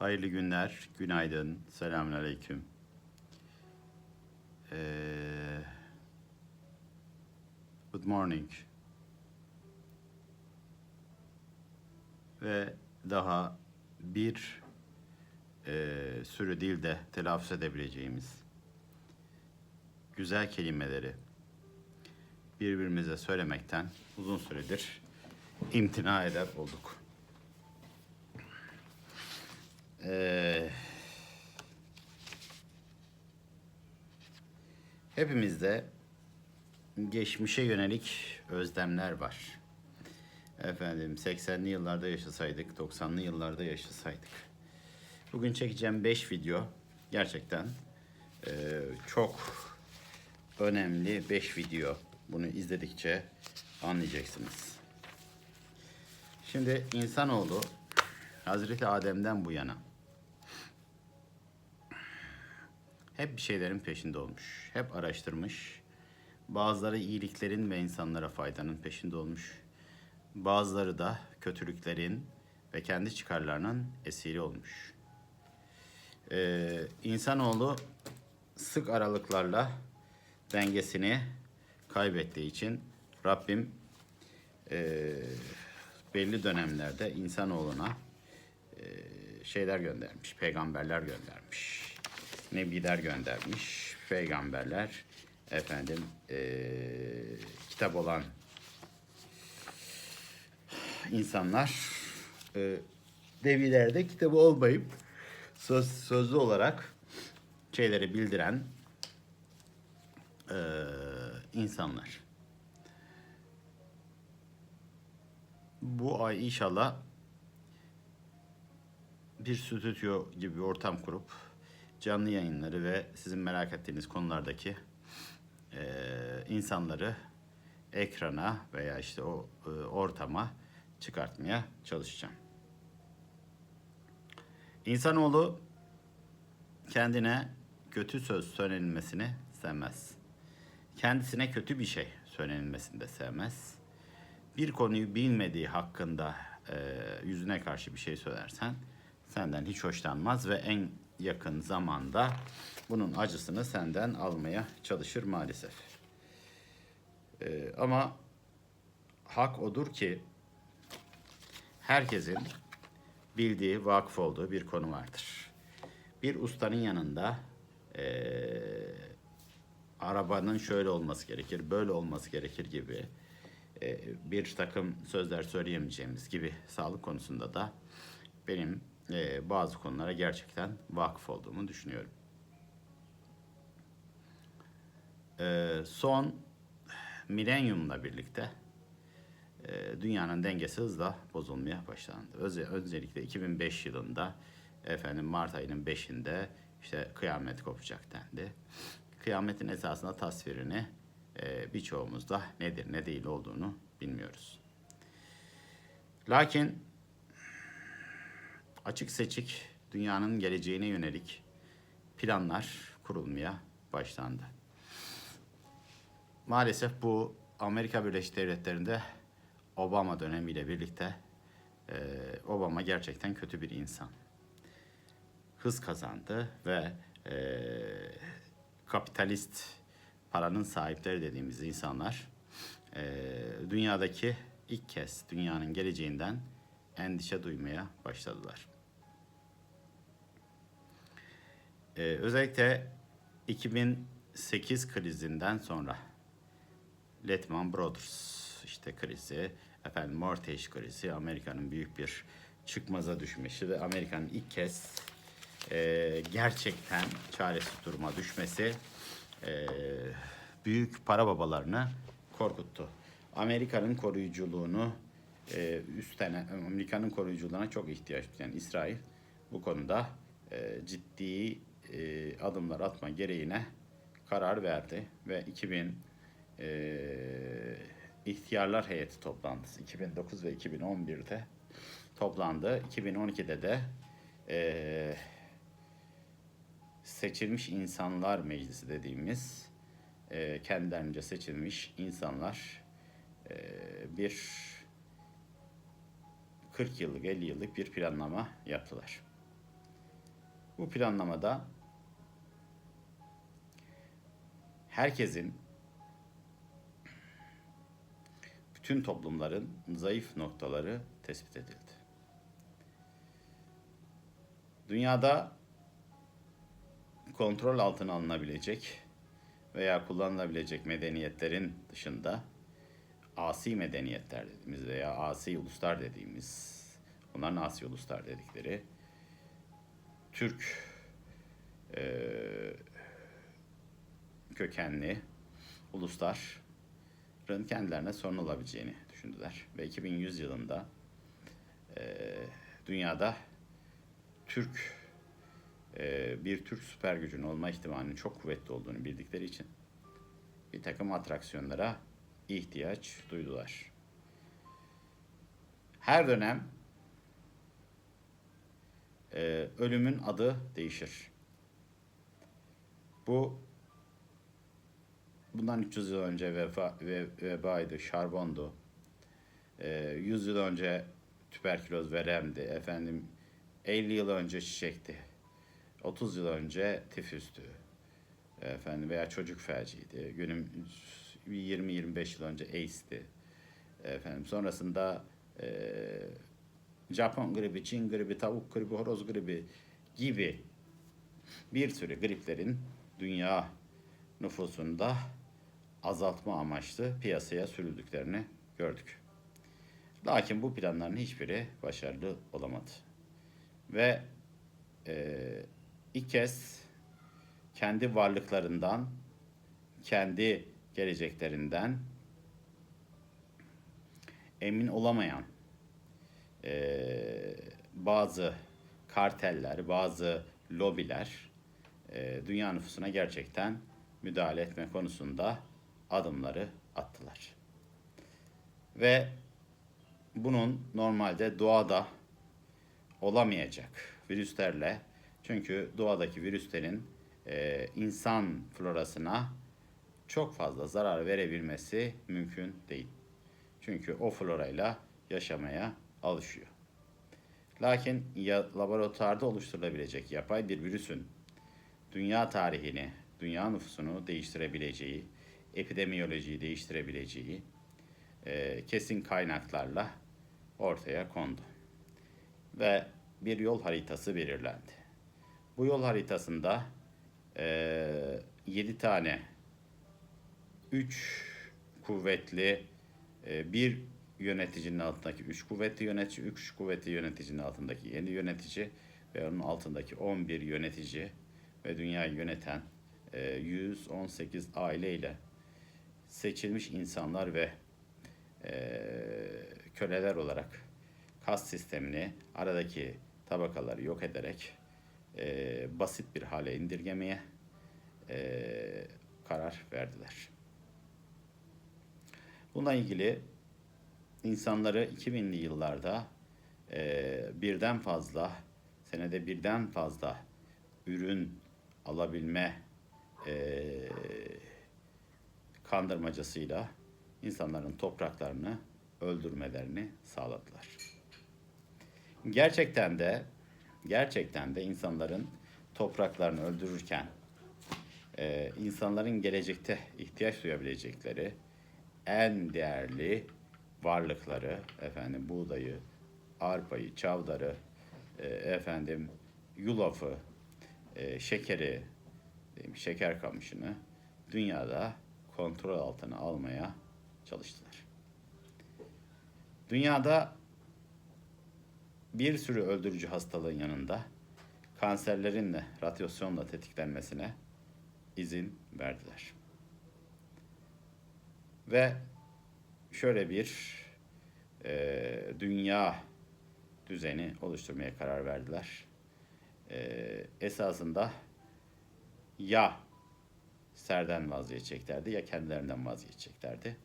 Hayırlı günler, günaydın, selamünaleyküm. Ee, good morning. Ve daha bir e, sürü dilde telaffuz edebileceğimiz güzel kelimeleri birbirimize söylemekten uzun süredir imtina eder olduk. Ee, hepimizde geçmişe yönelik özlemler var. Efendim 80'li yıllarda yaşasaydık, 90'lı yıllarda yaşasaydık. Bugün çekeceğim 5 video gerçekten e, çok önemli 5 video. Bunu izledikçe anlayacaksınız. Şimdi insanoğlu Hazreti Adem'den bu yana hep bir şeylerin peşinde olmuş. Hep araştırmış. Bazıları iyiliklerin ve insanlara faydanın peşinde olmuş. Bazıları da kötülüklerin ve kendi çıkarlarının esiri olmuş. Ee, insanoğlu sık aralıklarla dengesini kaybettiği için Rabbim e, belli dönemlerde insanoğluna e, şeyler göndermiş, peygamberler göndermiş, nebiler göndermiş, peygamberler, efendim e, kitap olan insanlar e, devirlerde kitabı olmayıp söz, sözlü olarak şeyleri bildiren e, insanlar. Bu ay inşallah bir stüdyo gibi bir ortam kurup canlı yayınları ve sizin merak ettiğiniz konulardaki e, insanları ekrana veya işte o e, ortama çıkartmaya çalışacağım. İnsanoğlu kendine kötü söz söylenilmesini sevmez. Kendisine kötü bir şey söylenilmesini de sevmez. Bir konuyu bilmediği hakkında e, yüzüne karşı bir şey söylersen senden hiç hoşlanmaz ve en yakın zamanda bunun acısını senden almaya çalışır maalesef. E, ama hak odur ki herkesin bildiği, vakıf olduğu bir konu vardır. Bir ustanın yanında eee, arabanın şöyle olması gerekir, böyle olması gerekir gibi eee, bir takım sözler söyleyemeyeceğimiz gibi sağlık konusunda da benim eee, bazı konulara gerçekten vakıf olduğumu düşünüyorum. Eee, son milenyumla birlikte e, dünyanın dengesi hızla bozulmaya başlandı. Öze- Özellikle 2005 yılında efendim Mart ayının 5'inde işte kıyamet kopacak dendi. Kıyametin esasında tasvirini e, birçoğumuz da nedir ne değil olduğunu bilmiyoruz. Lakin açık seçik dünyanın geleceğine yönelik planlar kurulmaya başlandı. Maalesef bu Amerika Birleşik Devletleri'nde Obama dönemiyle birlikte e, Obama gerçekten kötü bir insan. Hız kazandı ve e, kapitalist paranın sahipleri dediğimiz insanlar e, dünyadaki ilk kez dünyanın geleceğinden endişe duymaya başladılar. E, özellikle 2008 krizinden sonra Lehman Brothers işte krizi, efendim Mortgage krizi, Amerika'nın büyük bir çıkmaza düşmesi ve Amerika'nın ilk kez e, gerçekten çaresiz duruma düşmesi e, büyük para babalarını korkuttu. Amerika'nın koruyuculuğunu e, üstlenen, Amerika'nın koruyuculuğuna çok ihtiyaç duyan İsrail bu konuda e, ciddi e, adımlar atma gereğine karar verdi ve 2000 e, ihtiyarlar heyeti toplantısı 2009 ve 2011'de toplandı. 2012'de de e, seçilmiş insanlar meclisi dediğimiz e, kendilerince seçilmiş insanlar e, bir 40 yıllık 50 yıllık bir planlama yaptılar. Bu planlamada herkesin bütün toplumların zayıf noktaları tespit edildi. Dünyada kontrol altına alınabilecek veya kullanılabilecek medeniyetlerin dışında asi medeniyetler dediğimiz veya asi uluslar dediğimiz onların asi uluslar dedikleri Türk eee, kökenli ulusların kendilerine sorun olabileceğini düşündüler. Ve 2100 yılında eee, dünyada Türk eee, bir Türk süper gücün olma ihtimalinin çok kuvvetli olduğunu bildikleri için bir takım atraksiyonlara ihtiyaç duydular. Her dönem eee, ölümün adı değişir. Bu bundan 300 yıl önce vefa, ve, vebaydı, şarbondu. Ee, 100 yıl önce tüberküloz veremdi. Efendim 50 yıl önce çiçekti. 30 yıl önce tifüstü. Efendim veya çocuk felciydi. Günüm 20-25 yıl önce AIDS'ti. Efendim sonrasında eee, Japon gribi, Çin gribi, tavuk gribi, horoz gribi gibi bir sürü griplerin dünya nüfusunda azaltma amaçlı piyasaya sürüldüklerini gördük. Lakin bu planların hiçbiri başarılı olamadı. Ve eee, ilk kez kendi varlıklarından, kendi geleceklerinden emin olamayan eee, bazı karteller, bazı lobiler eee, dünya nüfusuna gerçekten müdahale etme konusunda adımları attılar. Ve bunun normalde doğada olamayacak virüslerle çünkü doğadaki virüslerin eee, insan florasına çok fazla zarar verebilmesi mümkün değil. Çünkü o florayla yaşamaya alışıyor. Lakin ya, laboratuvarda oluşturulabilecek yapay bir virüsün dünya tarihini, dünya nüfusunu değiştirebileceği, epidemiyolojiyi değiştirebileceği e, kesin kaynaklarla ortaya kondu. Ve bir yol haritası belirlendi. Bu yol haritasında e, 7 tane 3 kuvvetli e, bir yöneticinin altındaki 3 kuvvetli yönetici, 3 kuvvetli yöneticinin altındaki yeni yönetici ve onun altındaki 11 yönetici ve dünyayı yöneten e, 118 aileyle seçilmiş insanlar ve e, köleler olarak kas sistemini aradaki tabakaları yok ederek e, basit bir hale indirgemeye e, karar verdiler. Bununla ilgili insanları 2000'li yıllarda e, birden fazla senede birden fazla ürün alabilme e, kandırmacasıyla insanların topraklarını öldürmelerini sağladılar. Gerçekten de gerçekten de insanların topraklarını öldürürken e, insanların gelecekte ihtiyaç duyabilecekleri en değerli varlıkları efendim buğdayı, arpayı, çavdarı, e, efendim yulafı, e, şekeri, diyeyim, şeker kamışını dünyada kontrol altına almaya çalıştılar. Dünyada bir sürü öldürücü hastalığın yanında kanserlerin de radyasyonla tetiklenmesine izin verdiler. Ve şöyle bir e, dünya düzeni oluşturmaya karar verdiler. E, esasında ya serden vazgeçeceklerdi ya kendilerinden vazgeçeceklerdi.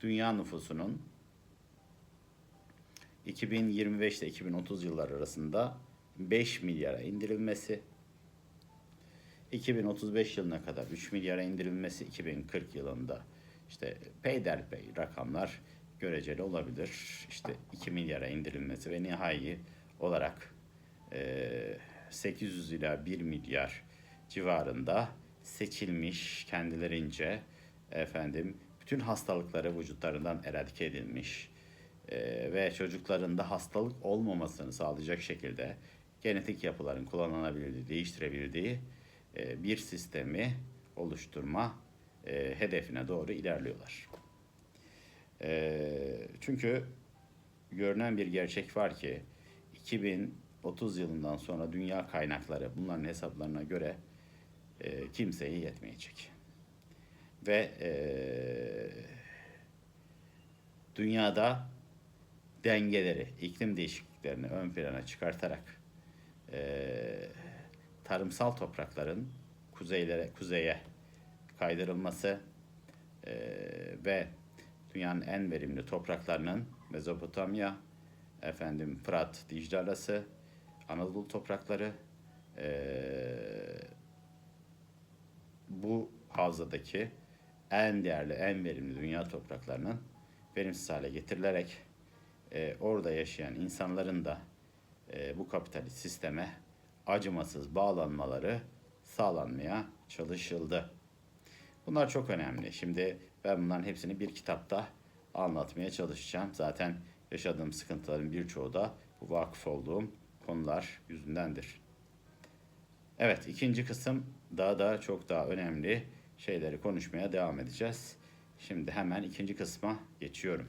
Dünya nüfusunun 2025 ile 2030 yıllar arasında 5 milyara indirilmesi, 2035 yılına kadar 3 milyara indirilmesi, 2040 yılında işte peyderpey rakamlar göreceli olabilir. İşte 2 milyara indirilmesi ve nihai olarak e, 800 ila 1 milyar civarında seçilmiş kendilerince efendim bütün hastalıkları vücutlarından eradike edilmiş e, ve çocuklarında hastalık olmamasını sağlayacak şekilde genetik yapıların kullanılabildiği, değiştirebildiği e, bir sistemi oluşturma e, hedefine doğru ilerliyorlar. E, çünkü görünen bir gerçek var ki 2030 yılından sonra dünya kaynakları bunların hesaplarına göre e, kimseye yetmeyecek. Ve e, dünyada dengeleri, iklim değişikliklerini ön plana çıkartarak e, tarımsal toprakların kuzeylere, kuzeye kaydırılması e, ve dünyanın en verimli topraklarının Mezopotamya, efendim Fırat, Dicle arası, Anadolu toprakları, e, bu havzadaki en değerli, en verimli dünya topraklarının verimsiz hale getirilerek e, orada yaşayan insanların da e, bu kapitalist sisteme acımasız bağlanmaları sağlanmaya çalışıldı. Bunlar çok önemli. Şimdi ben bunların hepsini bir kitapta anlatmaya çalışacağım. Zaten yaşadığım sıkıntıların birçoğu da bu vakıf olduğum konular yüzündendir. Evet, ikinci kısım daha da çok daha önemli şeyleri konuşmaya devam edeceğiz. Şimdi hemen ikinci kısma geçiyorum.